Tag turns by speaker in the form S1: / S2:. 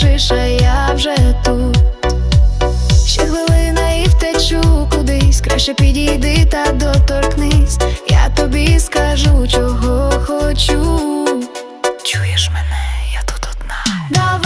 S1: кричиш, а я вже тут. Ще хвилина і втечу кудись, краще підійди та доторкнись. Я тобі скажу, чого хочу. Чуєш мене, я тут одна. Давай